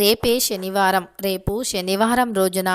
రేపే శనివారం. రేపు శనివారం రోజున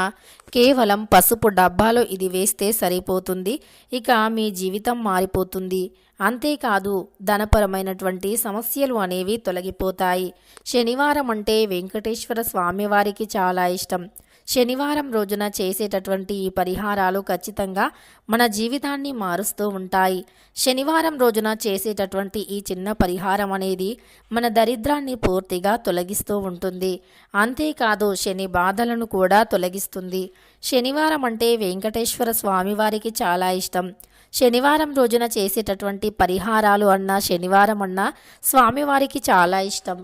కేవలం పసుపు డబ్బాలో ఇది వేస్తే సరిపోతుంది. ఇక మీ జీవితం మారిపోతుంది. అంతేకాదు ధనపరమైనటువంటి సమస్యలు అనేవి తొలగిపోతాయి. శనివారం అంటే వెంకటేశ్వర స్వామివారికి చాలా ఇష్టం. శనివారం రోజున చేసేటటువంటి ఈ పరిహారాలు ఖచ్చితంగా మన జీవితాన్ని మారుస్తూ ఉంటాయి. శనివారం రోజున చేసేటటువంటి ఈ చిన్న పరిహారం అనేది మన దరిద్రాన్ని పూర్తిగా తొలగిస్తూ ఉంటుంది. అంతేకాదు శని బాధలను కూడా తొలగిస్తుంది. శనివారం అంటే వెంకటేశ్వర స్వామివారికి చాలా ఇష్టం. శనివారం రోజున చేసేటటువంటి పరిహారాలు అన్నా శనివారం అన్నా స్వామివారికి చాలా ఇష్టం.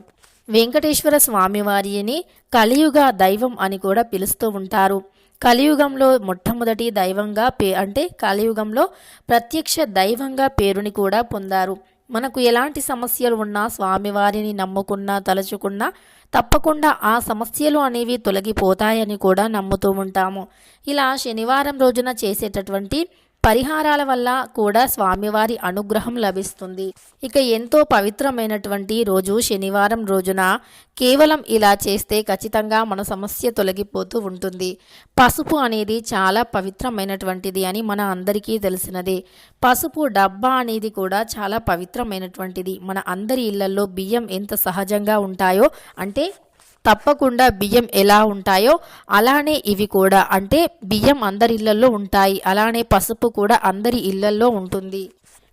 వెంకటేశ్వర స్వామివారిని కలియుగ దైవం అని కూడా పిలుస్తూ ఉంటారు. కలియుగంలో మొట్టమొదటి దైవంగా పే అంటే కలియుగంలో ప్రత్యక్ష దైవంగా పేరుని కూడా పొందారు. మనకు ఎలాంటి సమస్యలు ఉన్నా స్వామివారిని నమ్ముకున్నా తలుచుకున్నా తప్పకుండా ఆ సమస్యలు అనేవి తొలగిపోతాయని కూడా నమ్ముతూ ఉంటాము. ఇలా శనివారం రోజున చేసేటటువంటి పరిహారాల వల్ల కూడా స్వామివారి అనుగ్రహం లభిస్తుంది. ఇక ఎంతో పవిత్రమైనటువంటి రోజు శనివారం రోజున కేవలం ఇలా చేస్తే ఖచ్చితంగా మన సమస్య తొలగిపోతూ ఉంటుంది. పసుపు అనేది చాలా పవిత్రమైనటువంటిది అని మన అందరికీ తెలిసినదే. పసుపు డబ్బా అనేది కూడా చాలా పవిత్రమైనటువంటిది. మన అందరి ఇళ్ళలో బియ్యం ఎంత సహజంగా ఉంటాయో అంటే తప్పకుండా బియ్యం ఎలా ఉంటాయో అలానే ఇవి కూడా. అంటే బియ్యం అందరి ఇళ్ళలో ఉంటాయి. అలానే పసుపు కూడా అందరి ఇళ్ళలో ఉంటుంది.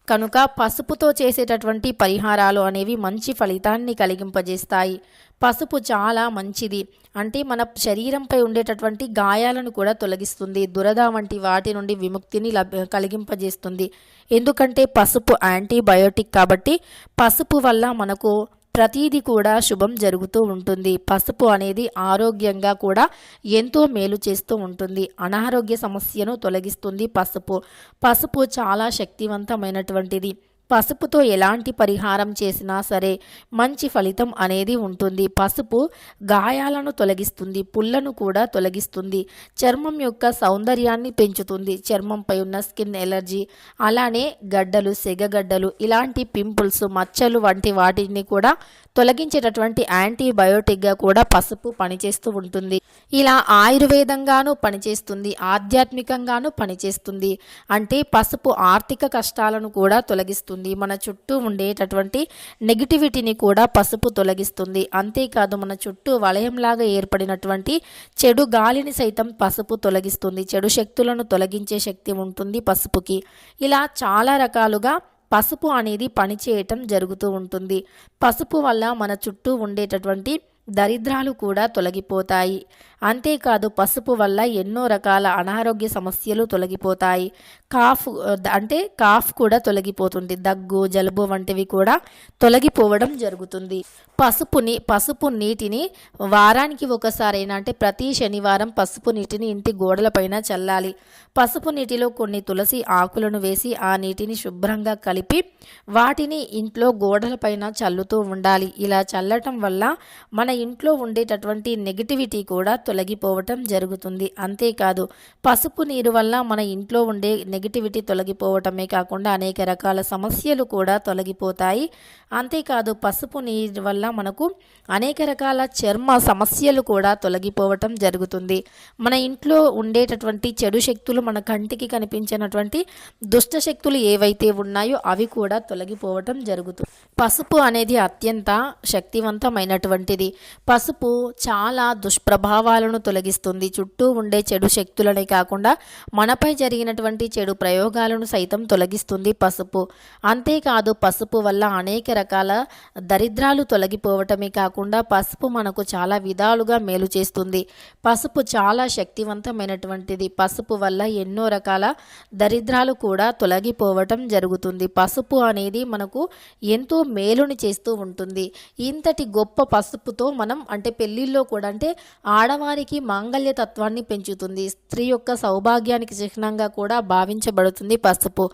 కనుక పసుపుతో చేసేటటువంటి పరిహారాలు అనేవి మంచి ఫలితాన్ని కలిగింపజేస్తాయి. పసుపు చాలా మంచిది. అంటే మన శరీరంపై ఉండేటటువంటి గాయాలను కూడా తొలగిస్తుంది. దురద వంటి వాటి నుండి విముక్తిని లభ కలిగింపజేస్తుంది. ఎందుకంటే పసుపు యాంటీబయోటిక్ కాబట్టి పసుపు వల్ల మనకు ప్రతీది కూడా శుభం జరుగుతూ ఉంటుంది. పసుపు అనేది ఆరోగ్యంగా కూడా ఎంతో మేలు చేస్తూ ఉంటుంది. అనారోగ్య సమస్యను తొలగిస్తుంది పసుపు. పసుపు చాలా శక్తివంతమైనటువంటిది. పసుపుతో ఎలాంటి పరిహారం చేసినా సరే మంచి ఫలితం అనేది ఉంటుంది. పసుపు గాయాలను తొలగిస్తుంది పుల్లను కూడా తొలగిస్తుంది. చర్మం యొక్క సౌందర్యాన్ని పెంచుతుంది. చర్మంపై ఉన్న స్కిన్ ఎలర్జీ అలానే గడ్డలు సెగగడ్డలు ఇలాంటి పింపుల్స్ మచ్చలు వంటి వాటిని కూడా తొలగించేటటువంటి యాంటీబయోటిక్గా కూడా పసుపు పనిచేస్తూ ఉంటుంది. ఇలా ఆయుర్వేదంగాను పనిచేస్తుంది ఆధ్యాత్మికంగాను పనిచేస్తుంది. అంటే పసుపు ఆర్థిక కష్టాలను కూడా తొలగిస్తుంది. మన చుట్టూ ఉండేటటువంటి నెగిటివిటీని కూడా పసుపు తొలగిస్తుంది. అంతేకాదు మన చుట్టూ వలయంలాగా ఏర్పడినటువంటి చెడు గాలిని సైతం పసుపు తొలగిస్తుంది. చెడు శక్తులను తొలగించే శక్తి ఉంటుంది పసుపుకి. ఇలా చాలా రకాలుగా పసుపు అనేది పనిచేయటం జరుగుతూ ఉంటుంది. పసుపు వల్ల మన చుట్టూ ఉండేటటువంటి దరిద్రాలు కూడా తొలగిపోతాయి. అంతేకాదు పసుపు వల్ల ఎన్నో రకాల అనారోగ్య సమస్యలు తొలగిపోతాయి. కాఫ్ అంటే కాఫ్ కూడా తొలగిపోతుంది. దగ్గు జలుబు వంటివి కూడా తొలగిపోవడం జరుగుతుంది. పసుపుని పసుపు నీటిని వారానికి ఒకసారైనా అంటే ప్రతి శనివారం పసుపు నీటిని ఇంటి గోడలపైన చల్లాలి. పసుపు నీటిలో కొన్ని తులసి ఆకులను వేసి ఆ నీటిని శుభ్రంగా కలిపి వాటిని ఇంట్లో గోడలపైన చల్లుతూ ఉండాలి. ఇలా చల్లటం వల్ల మన ఇంట్లో ఉండేటటువంటి నెగిటివిటీ కూడా తొలగిపోవటం జరుగుతుంది. అంతేకాదు పసుపు నీరు వల్ల మన ఇంట్లో ఉండే నెగిటివిటీ తొలగిపోవటమే కాకుండా అనేక రకాల సమస్యలు కూడా తొలగిపోతాయి. అంతేకాదు పసుపు నీరు వల్ల మనకు అనేక రకాల చర్మ సమస్యలు కూడా తొలగిపోవటం జరుగుతుంది. మన ఇంట్లో ఉండేటటువంటి చెడు శక్తులు మన కంటికి కనిపించినటువంటి దుష్ట శక్తులు ఏవైతే ఉన్నాయో అవి కూడా తొలగిపోవటం జరుగుతుంది పసుపు అనేది అత్యంత శక్తివంతమైనటువంటిది. పసుపు చాలా దుష్ప్రభావాలను తొలగిస్తుంది. చుట్టూ ఉండే చెడు శక్తులనే కాకుండా మనపై జరిగినటువంటి చెడు ప్రయోగాలను సైతం తొలగిస్తుంది పసుపు. అంతేకాదు పసుపు వల్ల అనేక రకాల దరిద్రాలు తొలగిపోవటమే కాకుండా పసుపు మనకు చాలా విధాలుగా మేలు చేస్తుంది. పసుపు చాలా శక్తివంతమైనటువంటిది. పసుపు వల్ల ఎన్నో రకాల దరిద్రాలు కూడా తొలగిపోవటం జరుగుతుంది. పసుపు అనేది మనకు ఎంతో మేలుని చేస్తూ ఉంటుంది. ఇంతటి గొప్ప పసుపుతో మనం అంటే పెళ్ళిళ్ళలో కూడా అంటే ఆడవారి వారికి మాంగళ్య తత్వాన్ని పెంచుతుంది. స్త్రీ యొక్క సౌభాగ్యానికి చిహ్నంగా కూడా భావించబడుతుంది పసుపు.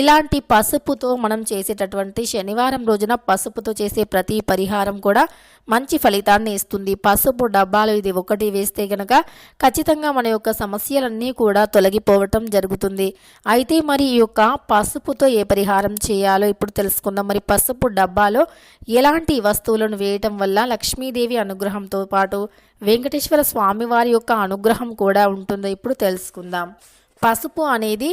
ఇలాంటి పసుపుతో మనం చేసేటటువంటి శనివారం రోజున పసుపుతో చేసే ప్రతి పరిహారం కూడా మంచి ఫలితాన్ని ఇస్తుంది. పసుపు డబ్బాలు ఇది ఒకటి వేస్తే గనక ఖచ్చితంగా మన యొక్క సమస్యలన్నీ కూడా తొలగిపోవటం జరుగుతుంది. అయితే మరి ఈ యొక్క పసుపుతో ఏ పరిహారం చేయాలో ఇప్పుడు తెలుసుకుందాం. మరి పసుపు డబ్బాలో ఎలాంటి వస్తువులను వేయటం వల్ల లక్ష్మీదేవి అనుగ్రహంతో పాటు వెంకటేశ్వర స్వామివారి యొక్క అనుగ్రహం కూడా ఉంటుందో ఇప్పుడు తెలుసుకుందాం. పసుపు అనేది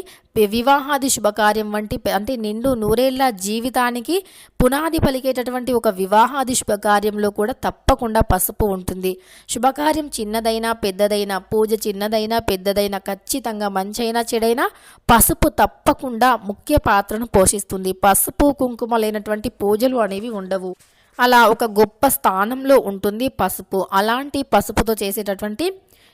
వివాహాది శుభకార్యం వంటి అంటే నిండు నూరేళ్ళ జీవితానికి పునాది పలికేటటువంటి ఒక వివాహాది శుభకార్యంలో కూడా తప్పకుండా పసుపు ఉంటుంది. శుభకార్యం చిన్నదైనా పెద్దదైనా పూజ చిన్నదైనా పెద్దదైనా ఖచ్చితంగా మంచైనా చెడైనా పసుపు తప్పకుండా ముఖ్య పాత్రను పోషిస్తుంది. పసుపు కుంకుమ లేనటువంటి పూజలు అనేవి ఉండవు. అలా ఒక గొప్ప స్థానంలో ఉంటుంది పసుపు. అలాంటి పసుపుతో చేసేటటువంటి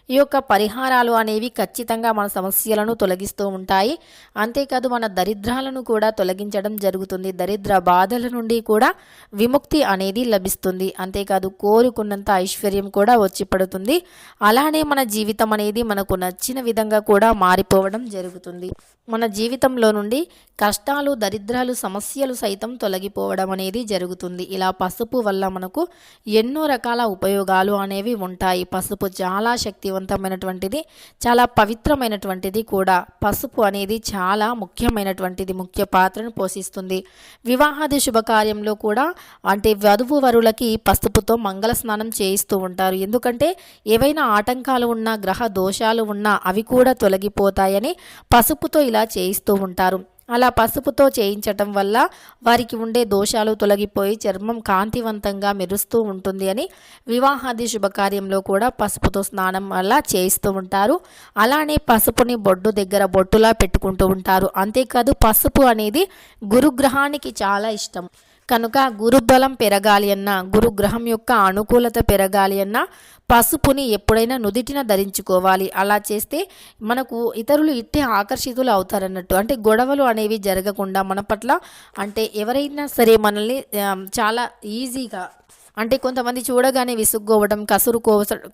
ఈ యొక్క పరిహారాలు అనేవి ఖచ్చితంగా మన సమస్యలను తొలగిస్తూ ఉంటాయి. అంతేకాదు మన దరిద్రాలను కూడా తొలగించడం జరుగుతుంది. దరిద్ర బాధల నుండి కూడా విముక్తి అనేది లభిస్తుంది. అంతేకాదు కోరుకున్నంత ఐశ్వర్యం కూడా వచ్చి పడుతుంది. అలానే మన జీవితం అనేది మనకు నచ్చిన విధంగా కూడా మారిపోవడం జరుగుతుంది. మన జీవితంలో నుండి కష్టాలు దరిద్రాలు సమస్యలు సైతం తొలగిపోవడం అనేది జరుగుతుంది. ఇలా పసుపు వల్ల మనకు ఎన్నో రకాల ఉపయోగాలు అనేవి ఉంటాయి. పసుపు చాలా శక్తివంతమైనటువంటిది చాలా పవిత్రమైనటువంటిది కూడా. పసుపు అనేది చాలా ముఖ్యమైనటువంటిది ముఖ్య పాత్రను పోషిస్తుంది. వివాహాది శుభకార్యంలో కూడా అంటే వధువు వరులకి పసుపుతో మంగళ స్నానం చేయిస్తూ ఉంటారు. ఎందుకంటే ఏవైనా ఆటంకాలు ఉన్నా గ్రహ దోషాలు ఉన్నా అవి కూడా తొలగిపోతాయని పసుపుతో ఇలా చేయిస్తూ ఉంటారు. అలా పసుపుతో చేయించటం వల్ల వారికి ఉండే దోషాలు తొలగిపోయి చర్మం కాంతివంతంగా మెరుస్తూ ఉంటుంది అని వివాహాది శుభకార్యంలో కూడా పసుపుతో స్నానం వల్ల చేయిస్తూ ఉంటారు. అలానే పసుపుని బొడ్డు దగ్గర బొట్టులా పెట్టుకుంటూ ఉంటారు. అంతేకాదు పసుపు అనేది గురుగ్రహానికి చాలా ఇష్టం. కనుక గురుబలం పెరగాలి అన్నా గురుగ్రహం యొక్క అనుకూలత పెరగాలి అన్నా పసుపుని ఎప్పుడైనా నుదిటిన ధరించుకోవాలి. అలా చేస్తే మనకు ఇతరులు ఇట్టే ఆకర్షితులు అవుతారన్నట్టు. అంటే గొడవలు అనేవి జరగకుండా మన పట్ల అంటే ఎవరైనా సరే మనల్ని చాలా ఈజీగా అంటే కొంతమంది చూడగానే విసుగ్గోవటం కసురు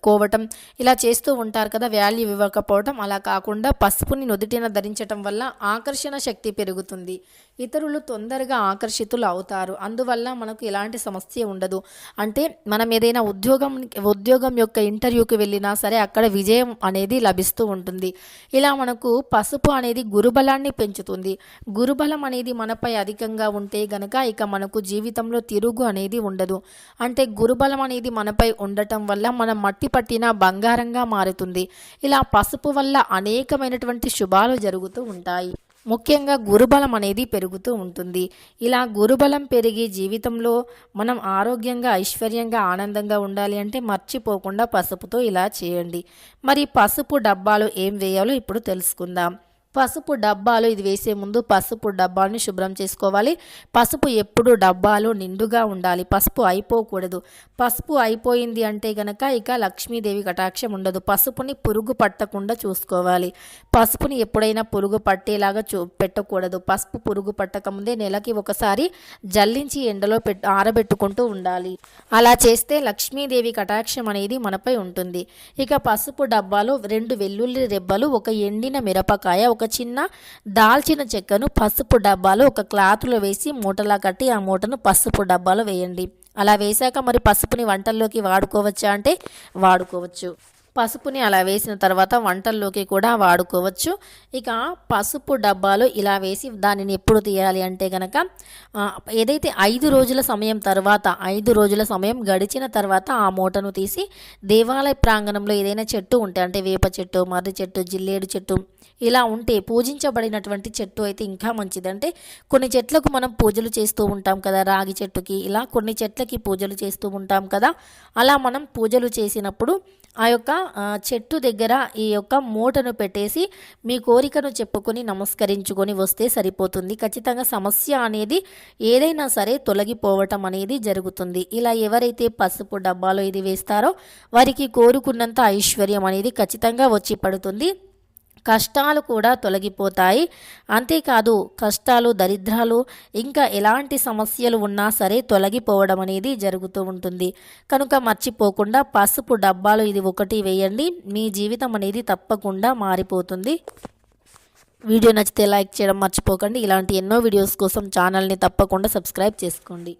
కోవటం ఇలా చేస్తూ ఉంటారు కదా వాల్యూ ఇవ్వకపోవటం. అలా కాకుండా పసుపుని నుదుటిన ధరించటం వల్ల ఆకర్షణ శక్తి పెరుగుతుంది. ఇతరులు తొందరగా ఆకర్షితులు అవుతారు. అందువల్ల మనకు ఎలాంటి సమస్య ఉండదు. అంటే మనం ఏదైనా ఉద్యోగం ఉద్యోగం యొక్క ఇంటర్వ్యూకి వెళ్ళినా సరే అక్కడ విజయం అనేది లభిస్తూ ఉంటుంది. ఇలా మనకు పసుపు అనేది గురుబలాన్ని పెంచుతుంది. గురుబలం అనేది మనపై అధికంగా ఉంటే గనక ఇక మనకు జీవితంలో తిరుగు అనేది ఉండదు. అంటే గురుబలం అనేది మనపై ఉండటం వల్ల మనం మట్టి పట్టిన బంగారంగా మారుతుంది. ఇలా పసుపు వల్ల అనేకమైనటువంటి శుభాలు జరుగుతూ ఉంటాయి. ముఖ్యంగా గురుబలం అనేది పెరుగుతూ ఉంటుంది. ఇలా గురుబలం పెరిగి జీవితంలో మనం ఆరోగ్యంగా ఐశ్వర్యంగా ఆనందంగా ఉండాలి అంటే మర్చిపోకుండా పసుపుతో ఇలా చేయండి. మరి పసుపు డబ్బాలు ఏం వేయాలో ఇప్పుడు తెలుసుకుందాం. పసుపు డబ్బాలు ఇది వేసే ముందు పసుపు డబ్బాని శుభ్రం చేసుకోవాలి. పసుపు ఎప్పుడు డబ్బాలో నిండుగా ఉండాలి. పసుపు అయిపోకూడదు. పసుపు అయిపోయింది అంటే గనక ఇక లక్ష్మీదేవి కటాక్షం ఉండదు. పసుపుని పురుగు పట్టకుండా చూసుకోవాలి. పసుపుని ఎప్పుడైనా పురుగు పట్టేలాగా చూ పెట్టకూడదు. పసుపు పురుగు పట్టకముందే నెలకి ఒకసారి జల్లించి ఎండలో పెట్ ఆరబెట్టుకుంటూ ఉండాలి. అలా చేస్తే లక్ష్మీదేవి కటాక్షం అనేది మనపై ఉంటుంది. ఇక పసుపు డబ్బాలో రెండు వెల్లుల్లి రెబ్బలు ఒక ఎండిన మిరపకాయ ఒక చిన్న దాల్చిన చెక్కను పసుపు డబ్బాలో ఒక క్లాత్లో వేసి మూటలా కట్టి ఆ మూటను పసుపు డబ్బాలో వేయండి. అలా వేశాక మరి పసుపుని వంటల్లోకి వాడుకోవచ్చా అంటే వాడుకోవచ్చు. పసుపుని అలా వేసిన తర్వాత వంటల్లోకి కూడా వాడుకోవచ్చు. ఇక పసుపు డబ్బాలో ఇలా వేసి దానిని ఎప్పుడు తీయాలి అంటే కనుక ఏదైతే ఐదు రోజుల సమయం తర్వాత ఐదు రోజుల సమయం గడిచిన తర్వాత ఆ మూటను తీసి దేవాలయ ప్రాంగణంలో ఏదైనా చెట్టు ఉంటే అంటే వేప చెట్టు మర్రి చెట్టు జిల్లేడు చెట్టు ఇలా ఉంటే పూజించబడినటువంటి చెట్టు అయితే ఇంకా మంచిది. అంటే కొన్ని చెట్లకు మనం పూజలు చేస్తూ ఉంటాం కదా రాగి చెట్టుకి ఇలా కొన్ని చెట్లకి పూజలు చేస్తూ ఉంటాం కదా అలా మనం పూజలు చేసినప్పుడు ఆ యొక్క చెట్టు దగ్గర ఈ యొక్క మూటను పెట్టేసి మీ కోరికను చెప్పుకొని నమస్కరించుకొని వస్తే సరిపోతుంది. ఖచ్చితంగా సమస్య అనేది ఏదైనా సరే తొలగిపోవటం అనేది జరుగుతుంది. ఇలా ఎవరైతే పసుపు డబ్బాలో ఇది వేస్తారో వారికి కోరుకున్నంత ఐశ్వర్యం అనేది ఖచ్చితంగా వచ్చి పడుతుంది. కష్టాలు కూడా తొలగిపోతాయి. అంతేకాదు కష్టాలు దరిద్రాలు ఇంకా ఎలాంటి సమస్యలు ఉన్నా సరే తొలగిపోవడం అనేది జరుగుతూ ఉంటుంది. కనుక మర్చిపోకుండా పసుపు డబ్బాలు ఇది ఒకటి వేయండి. మీ జీవితం అనేది తప్పకుండా మారిపోతుంది. వీడియో నచ్చితే లైక్ చేయడం మర్చిపోకండి. ఇలాంటి ఎన్నో వీడియోస్ కోసం ఛానల్ని తప్పకుండా సబ్స్క్రైబ్ చేసుకోండి.